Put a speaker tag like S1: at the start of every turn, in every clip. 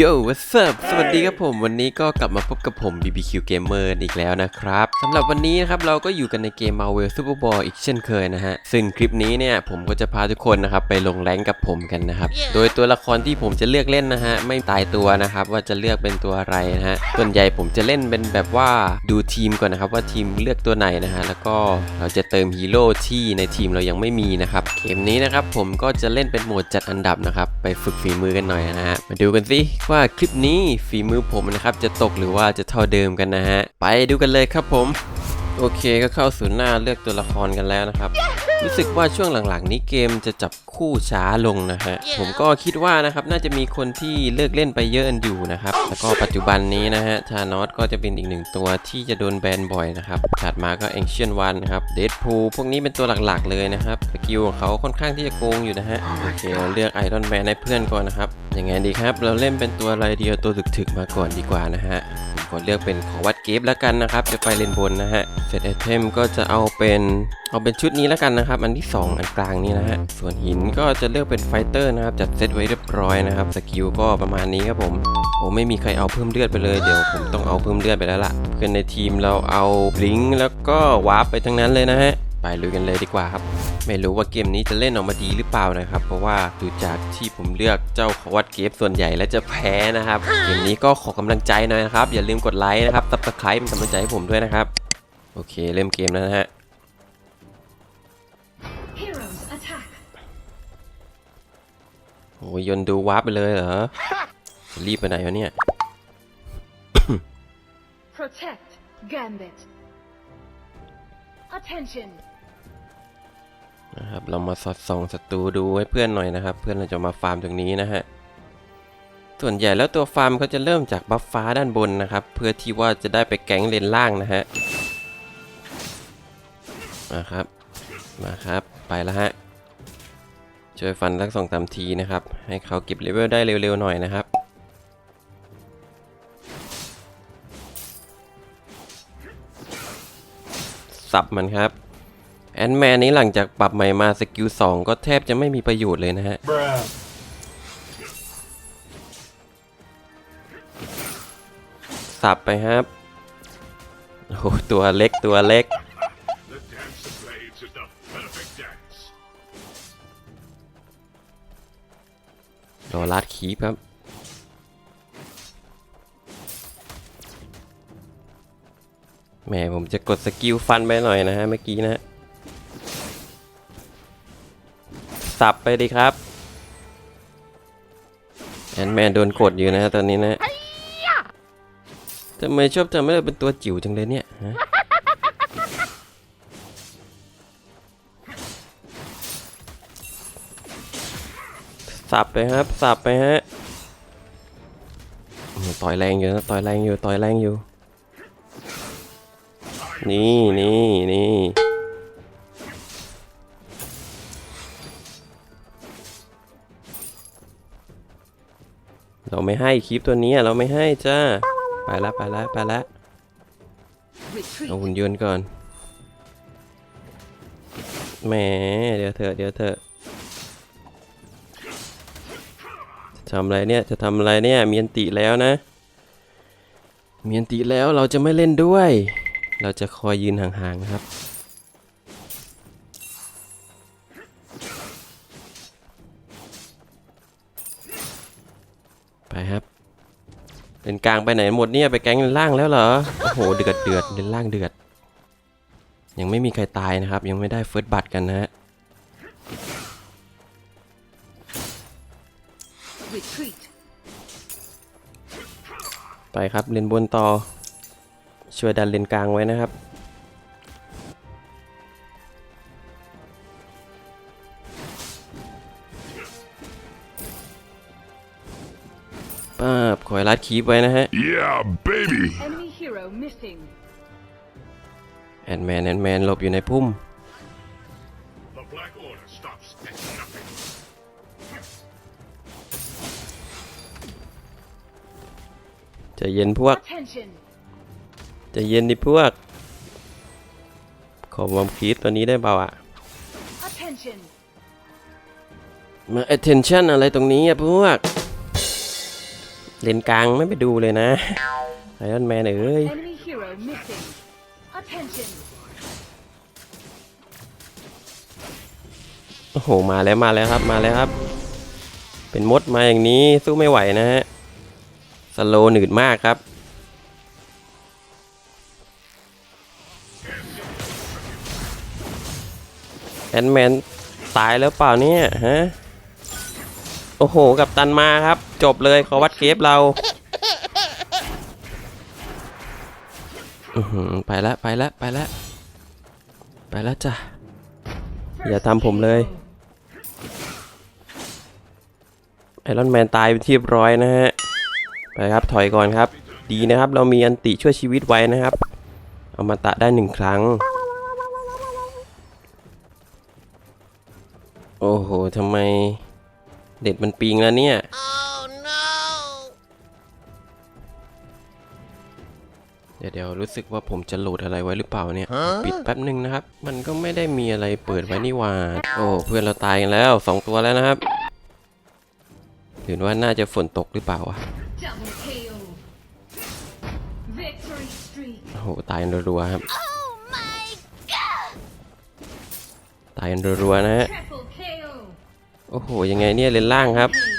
S1: Yo what's up สวัสดีครับผม วันนี้ก็กลับมาพบกับผม BBQ Gamer อีกแล้วนะครับสำหรับวันนี้นะครับเราก็อยู่กันในเกม Marvel Super Ball อีกเช่นเคยนะฮะ ซึ่งคลิปนี้เนี่ยผมก็จะพาทุกคนนะครับไปลงแรงกับผมกันนะครับ โดยตัวละครที่ผมจะเลือกเล่นนะฮะ ไม่ตายตัวนะครับ ว่าจะเลือกเป็นตัวอะไรนะฮะ ส่วนใหญ่ผมจะเล่นเป็นแบบว่าดูทีมก่อนนะครับ ว่าทีมเลือกตัวไหนนะฮะแล้วก็เราจะเติมฮีโร่ที่ในทีมเรายังไม่มีนะครับเกมนี้นะครับผมก็จะเล่นเป็นโหมดจัดอันดับนะครับไปฝึกฝีมือกันหน่อยนะฮะมาดูกันสิว่าคลิปนี้ฝีมือผมนะครับจะตกหรือว่าจะเท่าเดิมกันนะฮะ ไปดูกันเลยครับผม โอเคก็เข้าสู่หน้าเลือกตัวละครกันแล้วนะครับ รู้สึกว่าช่วงหลังๆ นี้เกมจะจับคู่ช้าลงนะฮะ ผมก็คิดว่านะครับน่าจะมีคนที่เลิกเล่นไปเยอะอยู่นะครับ แล้วก็ปัจจุบันนี้นะฮะทานอสก็จะเป็นอีกหนึ่งตัวที่จะโดนแบนบ่อยนะครับ ถัดมาก็ Ancient One นะครับเดดพูพวกนี้เป็นตัวหลักๆเลยนะครับสกิลของเขาค่อนข้างที่จะโกงอยู่นะฮะโอเคเราเลือกไอรอนแมนให้เพื่อนก่อนนะครับยังไงดีครับเราเล่นเป็นตัวอะไรเดียวตัวถึกๆมาก่อนดีกว่านะฮะผมขอเลือกเป็นขอวัดเกฟแล้วกันนะครับจะไปเลนบนนะฮะเซตไอเทมก็จะเอาเป็นเอาเป็นชุดนี้แล้วกันนะครับ อันที่ 2 อันกลางนี้นะฮะ ส่วนหินก็จะเลือกเป็นไฟเตอร์นะครับ จัดเซตไว้เรียบร้อยนะครับ สกิลก็ประมาณนี้ครับผมโอ้ไม่มีใครเอาเพิ่มเลือดไปเลย เดี๋ยวผมต้องเอาเพิ่มเลือดไปแล้วล่ะ เพื่อนในทีมเราเอาบลิงก์แล้วก็วาร์ปไปทั้งนั้นเลยนะฮะไปลุยกันเลยดีกว่าครับ ไม่รู้ว่าเกมนี้จะเล่นออกมาดีหรือเปล่านะครับ เพราะว่าดูจากที่ผมเลือกเจ้าควัดเกฟส่วนใหญ่แล้วจะแพ้นะครับ เกมนี้ก็ขอกำลังใจหน่อยนะครับ อย่าลืมกดไลค์นะครับตับตะไคร้เป็นกำลังใจให้ผมด้วยนะครับ โอเค เริ่มเกมแล้วนะฮะ
S2: Heroes attack.
S1: โอ้ยยนต์ดูวาร์ปไปเลยเหรอ รีบไปไหนวะเนี่ย
S2: Protect. Gambit. Attention.
S1: นะครับ เรามาสอดส่องศัตรูดูให้เพื่อนหน่อยนะครับ เพื่อนเราจะมาฟาร์มตรงนี้นะฮะ ส่วนใหญ่แล้วตัวฟาร์มเขาจะเริ่มจากบัฟฟ้าด้านบนนะครับ เพื่อที่ว่าจะได้ไปแก๊งเลนล่างนะฮะ มาครับ มาครับ ไปแล้วฮะ ช่วยฟันสักสองสามทีนะครับ ให้เขาเก็บเลเวลได้เร็วๆหน่อยนะครับ สับมันครับ แอนแมนนี้หลังจากปรับใหม่มาสกิล2ก็แทบจะไม่มีประโยชน์เลยนะฮะสับไปครับโอ้ตัวเล็กตัวเล็ก รอลัดคีบครับ แหมผมจะกดสกิลฟันไปหน่อยนะฮะเมื่อกี้นะฮะสับไปดีครับแอนแมนโดนกดอยู่นะฮะตอนนี้นะทำไมชอบทำให้เราเป็นตัวจิ๋วจังเลยเนี่ยฮะ สับไปครับ สับไปฮะต่อยแรงอยู่นะต่อยแรงอยู่ต่อยแรงอยู่ นี่นี่นี่เราไม่ให้คลิปตัวนี้เราไม่ให้จ้า ไปละไปละไปละ
S2: Retreat.
S1: เอาหุ่นยนต์ก่อนแหมเดี๋ยวเถอะเดี๋ยวเถอะ ทำอะไรเนี่ยจะทำอะไรเนี่ยมีอันติแล้วนะ มีอันติแล้วเราจะไม่เล่นด้วย เราจะคอยยืนห่างๆนะครับ ไปครับเลนกลางไปไหนหมดเนี่ยไปแก๊งเลนล่างแล้วเหรอโอ้โหเดือดเดือดเลนล่างเดือด ยังไม่มีใครตายนะครับ ยังไม่ได้เฟิร์สบัตกันนะฮะ ไปครับเลนบนต่อ ช่วยดันเลนกลางไว้นะครับ ป้าบคอยรัดคีบไว้นะฮะ
S3: Yeah, baby.
S2: Enemy hero missing.
S1: แอนแมนแอนแมนหลบอยู่ในพุ่ม จะเย็นพวก
S2: Attention.
S1: ใจะเย็นดิพวก ขอความคิดตัวนี้ได้เปล่าอะ
S2: Attention.
S1: มา attention อะไรตรงนี้อะพวก เลนกลางไม่ไปดูเลยนะไอรอนแมนเอ้ย
S2: Enemy hero missing. Attention.
S1: โอ้โห มาแล้วมาแล้วครับมาแล้วครับ เป็นมดมาอย่างนี้สู้ไม่ไหวนะฮะ สโลหนืดมากครับ แอนแมนตายแล้วเปล่าเนี่ยฮะ โอ้โห กับตันมาครับ จบเลยขอวัดเคฟเราอือหือไปแล้วไปแล้วไปแล้วไปแล้วจ้ะ อย่าทำผมเลย ไอรอนแมนตายเป็นที่เรียบร้อยนะฮะ ไปครับถอยก่อนครับ ดีนะครับ เรามีอันติช่วยชีวิตไว้นะครับ เอามาตะได้หนึ่งครั้ง โอ้โหทำไม เด็ดมันปิงแล้วเนี่ย เดี๋ยวเดี๋ยวรู้สึกว่าผมจะโหลดอะไรไว้หรือเปล่าเนี่ย ปิดแป๊บหนึ่งนะครับ มันก็ไม่ได้มีอะไรเปิดไว้นี่หว่า โอ้เพื่อนเราตายกันแล้วสองตัวแล้วนะครับ หรือว่าน่าจะฝนตกหรือเปล่าวะ
S2: Double KO. Victory streak.
S1: โอ้โหตายกันรัวๆครับ ตายกันรัวๆนะฮะ
S2: Triple KO.
S1: โอ้โห ยังไงเนี่ยเลนล่างครับ
S2: Page.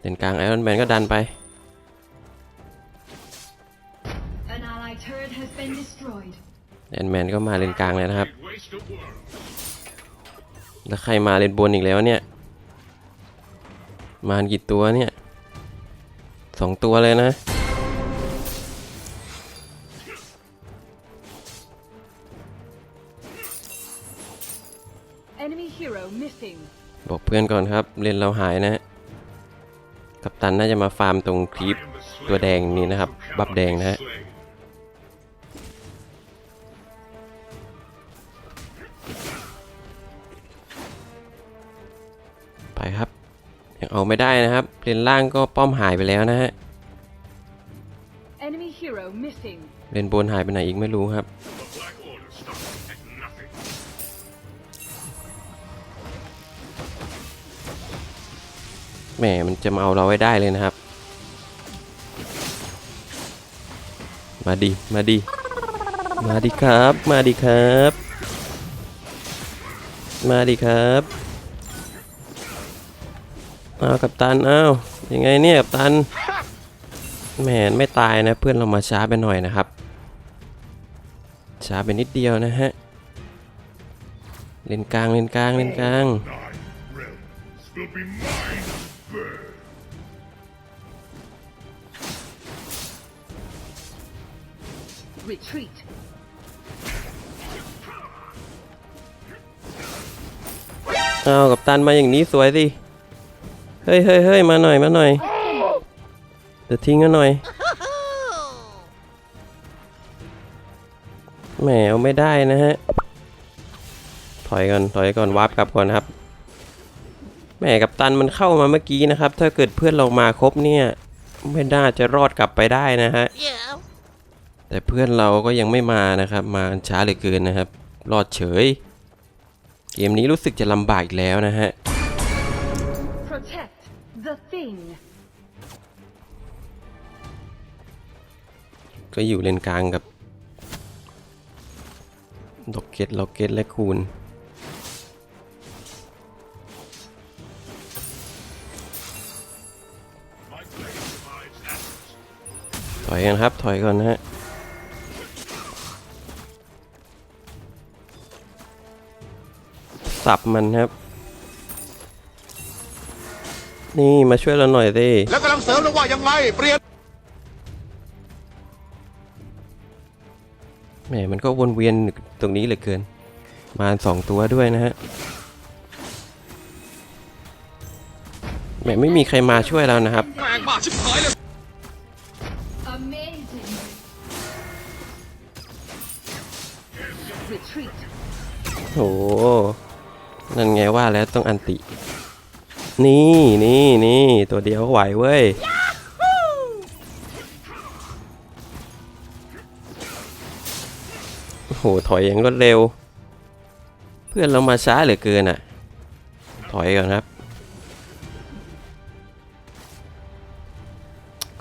S1: เลนกลางไอรอนแมนก็ดันไป
S2: An allied turret has been destroyed.
S1: แอนแมนก็มาเลนกลางเลยนะครับ
S3: Great waste of world.
S1: แล้วใครมาเลนบนอีกแล้วเนี่ย มากี่ตัวเนี่ย สองตัวเลยนะ
S2: Enemy hero missing.
S1: บอกเพื่อนก่อนครับ เลนเราหายนะฮะกัปตันน่าจะมาฟาร์มตรงคลิป
S3: I am the slayer
S1: ตัวแดงนี่นะครับ
S3: who
S1: บับ
S3: cannot
S1: แดง
S3: be
S1: นะฮะ
S3: slain.
S1: ไปครับ ยังเอาไม่ได้นะครับเลนล่างก็ป้อมหายไปแล้วนะฮะ
S2: Enemy hero missing.
S1: เลนบนหายไปไหนอีกไม่รู้ครับ
S3: The Black Order stops at nothing.
S1: แหมมันจะมาเอาเราไว้ได้เลยนะครับ มาดิมาดิมาดิครับ มาดิครับ มาดิครับเอากับตันเอายังไงเนี่ยกับตันแหมไม่ตายนะเพื่อนเรามาช้าไปหน่อยนะครับ ช้าไปนิดเดียวนะฮะเลนกลางเลนกลางเลนกลาง
S3: Nine realms will be mine to burn.
S2: Retreat.
S1: เอากับตันมาอย่างนี้สวยสิ เฮ้ยเฮ้ยเฮ้ยมาหน่อยมาหน่อยเดี๋ยวทิ้งกันหน่อยแหมเอาไม่ได้นะฮะ ถอยก่อนถอยก่อนวาร์ปกลับก่อนครับแหมกับตันมันเข้ามาเมื่อกี้นะครับ ถ้าเกิดเพื่อนเรามาครบเนี่ย ไม่น่าจะรอดกลับไปได้นะฮะแต่เพื่อนเราก็ยังไม่มานะครับ มาช้าเหลือเกินนะครับ รอดเฉย เกมนี้รู้สึกจะลำบากอีกแล้วนะฮะ
S2: the thing.
S1: ก็อยู่เลนกลางกับดอกเก็ตล็อกเก็ตและคูณถอยกันครับ ถอยก่อนนะฮะสับมันครับ นี่มาช่วยเราหน่อยสิ
S4: แล้วกำลังเสริมแล้วว่ายังไงเปลี่ยน
S1: แหมมันก็วนเวียนตรงนี้เหลือเกิน มาสองตัวด้วยนะฮะแหมไม่มีใครมาช่วยเรานะครับ
S2: Amazing. Retreat.
S1: โหนั่นไงว่าแล้วต้องอันติ นี่นี่นี่ตัวเดียวไหวเว้ยโอ้โหถอยอย่างรวดเร็ว เพื่อนเรามาช้าเหลือเกินอะ ถอยก่อนครับ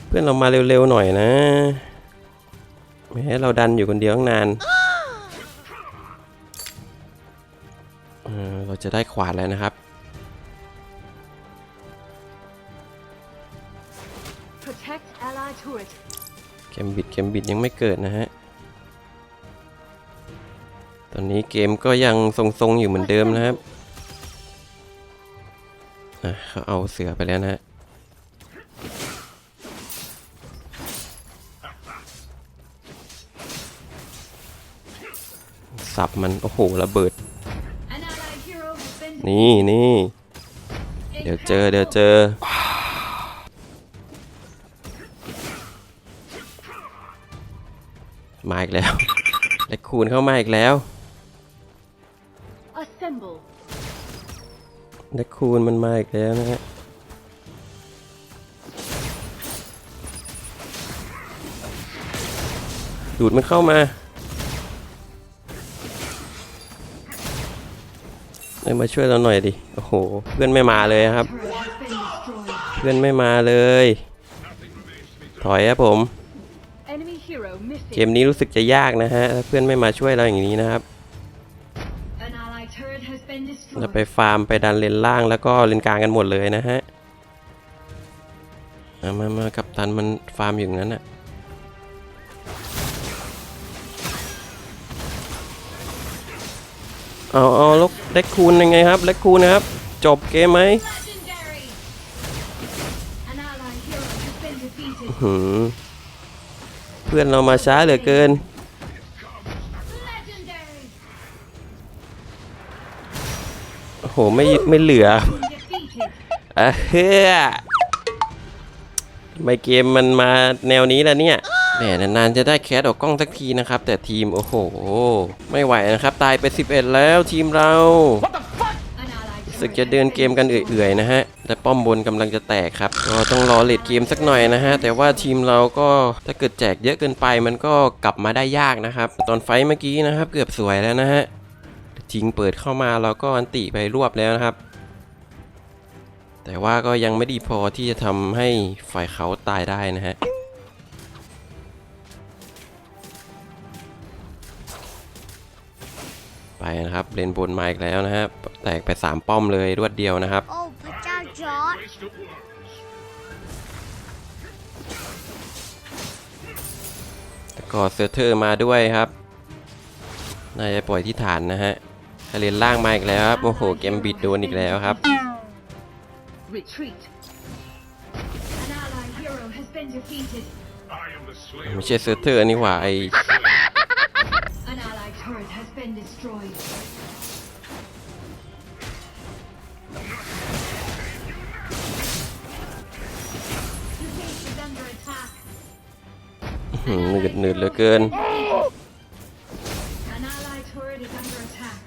S1: เพื่อนเรามาเร็วๆหน่อยนะแหมเราดันอยู่คนเดียวตั้งนานเราจะได้ขวานแล้วนะครับ มบิดเกมบิดยังไม่เกิดนะฮะ ตอนนี้เกมก็ยังทรงๆอยู่เหมือนเดิมนะครับอะเขาเอาเสือไปแล้วนะฮะสับมัน โอ้โห ระเบิด นี่นี่เดี๋ยวเจอ เดี๋ยวเจอ มาอีกแล้ว และคูณเข้ามาอีกแล้ว
S2: Assemble.
S1: และคูณมันมาอีกแล้วนะฮะดูดมันเข้ามาเลยมาช่วยเราหน่อยดิ โอ้โห เพื่อนไม่มาเลยครับ
S2: Turret has been destroyed.
S1: เพื่อนไม่มาเลย ถอยครับผม
S2: Enemy hero
S1: เกมนี้รู้สึกจะยากนะฮะถ้าเพื่อนไม่มาช่วยเราอย่างนี้นะครับเราไปฟาร์มไปดันเลนล่างแล้วก็เลนกลางกันหมดเลยนะฮะเอามามากับตันมันฟาร์มอยู่งั้นอะเอาเอาแลกเล็กคูณยังไงครับเล็กคูณนะครับ จบเกมไหมหืม เพื่อนเรามาช้าเหลือเกิน โอ้โห ไม่ไม่เหลืออะเฮ้อทไมเกมมันมาแนวนี้ล่ะเนี่ยแหมนานๆจะได้แคสออกกล้องสักทีนะครับ แต่ทีม โอ้โห ไม่ไหวนะครับ ตายไป 11 แล้วทีมเรา สึกจะเดินเกมกันเอื่อยๆนะฮะและป้อมบนกำลังจะแตกครับก็ต้องรอเลดเกมสักหน่อยนะฮะแต่ว่าทีมเราก็ถ้าเกิดแจกเยอะเกินไปมันก็กลับมาได้ยากนะครับ ตอนไฟเมื่อกี้นะครับเกือบสวยแล้วนะฮะจิงเปิดเข้ามาเราก็อันติไปรวบแล้วนะครับ แต่ว่าก็ยังไม่ดีพอที่จะทำให้ฝ่ายเขาตายได้นะฮะ ไปนะครับเลนบนมาอีกแล้วนะฮะแตกไป 3 ป้อมเลยรวดเดียวนะครับ
S5: โอ้พระเจ้าจอร์ด
S3: Waste of words.
S1: แล้วก็เซอร์เทอร์มาด้วยครับน่าจะปล่อยที่ฐานนะฮะทะเลนล่างมาอีกแล้วครับ โอ้โหเกมบิดโดนอีกแล้วครับ
S2: Retreat. An allied hero has been defeated.
S3: I am the slayer.
S1: ไม่ใช่เซอร์เทอร์นี่หว่าไอ หืมหนืดหนืดเหลือเกิน
S2: An allied turret is under attack.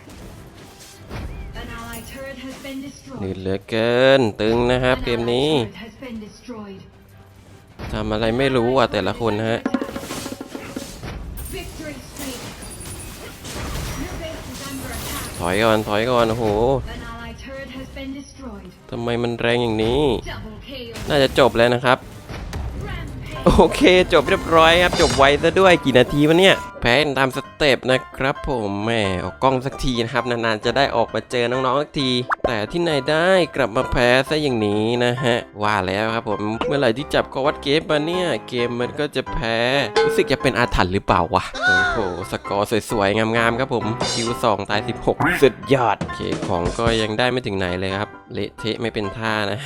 S2: An allied turret has been
S1: หนื
S2: destroyed.
S1: ดเหลือเกิน ตึงนะครับ
S2: An
S1: เกม
S2: allied
S1: นี้
S2: turret has been destroyed.
S1: ทำอะไรไม่รู้อะแต่ละคนนะฮะ
S2: Victory streak. Your base is under attack.
S1: ถอยก่อน ถอยก่อน โอ้โห
S2: An allied turret has been destroyed.
S1: ทำไมมันแรงอย่างนี้
S2: Double kill.
S1: น่าจะจบแล้วนะครับ
S2: Rampage.
S1: โอเค จบเรียบร้อยครับ จบไวซะด้วยกี่นาทีวะเนี่ย แพ้ตามสเต็ปนะครับผมแหมออกกล้องสักทีนะครับ นานๆ จะได้ออกมาเจอน้องๆสักที แต่ที่ไหนได้กลับมาแพ้ซะอย่างนี้นะฮะ ว่าแล้วครับผมเมื่อไหร่ที่จับกอวัดเกมมาเนี่ย เกมมันก็จะแพ้ รู้สึกจะเป็นอาถรรพ์หรือเปล่าวะโอ้โหสกอร์สวยๆงามๆครับผมคิว2ตาย 16 สุดยอดโอเคของก็ยังได้ไม่ถึงไหนเลยครับเละเทะไม่เป็นท่านะ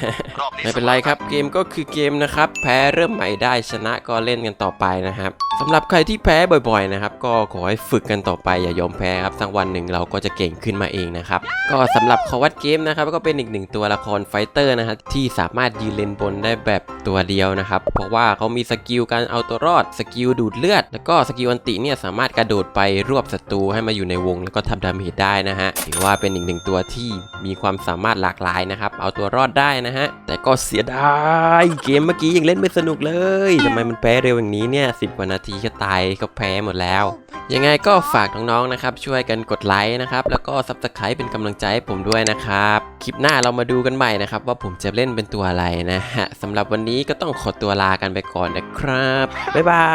S1: ไม่เป็นไรครับเกมก็คือเกมนะครับแพ้เริ่มใหม่ได้ชนะก็เล่นกันต่อไปนะครับสำหรับใครที่แพ้บ่อยๆนะครับก็ขอให้ฝึกกันต่อไปอย่ายอมแพ้ครับสักวันหนึ่งเราก็จะเก่งขึ้นมาเองนะครับก็สำหรับคอวัดเกมนะครับก็เป็นอีกหนึ่งตัวละครไฟเตอร์นะครับที่สามารถยืนเลนบนได้แบบตัวเดียวนะครับเพราะว่าเขามีสกิลการเอาตัวรอดสกิลดูดเลือด แล้วก็สกิลอันติเนี่ยสามารถกระโดดไปรวบศัตรูให้มาอยู่ในวง แล้วก็ทำดาเมจได้นะฮะถือว่าเป็นอีกหนึ่งตัวที่มีความสามารถหลากหลายนะครับเอาตัวรอดได้นะฮะแต่ก็เสียดายเกมเมื่อกี้ยังเล่นไม่สนุกเลยยทำไมมันแพ้เร็วอย่างนี้เนี่ยสิบกว่านาทีก็ตายก็แพ้หมดแล้ว ยังไงก็ฝากน้องๆนะครับ ช่วยกันกดไลค์นะครับ แล้วก็ซับสไครป์เป็นกำลังใจให้ผมด้วยนะครับ คลิปหน้าเรามาดูกันใหม่นะครับ ว่าผมจะเล่นเป็นตัวอะไรนะฮะสำหรับวันนี้ก็ต้องขอตัวลากันไปก่อนนะครับ บ๊ายบา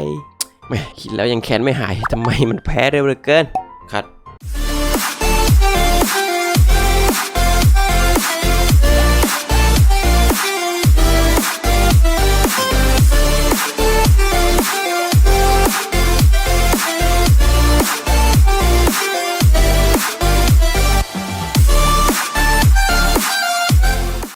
S1: ยแม่คิดแล้วยังแค้นไม่หายทำไมมันแพ้เร็วเหลือเกินคัด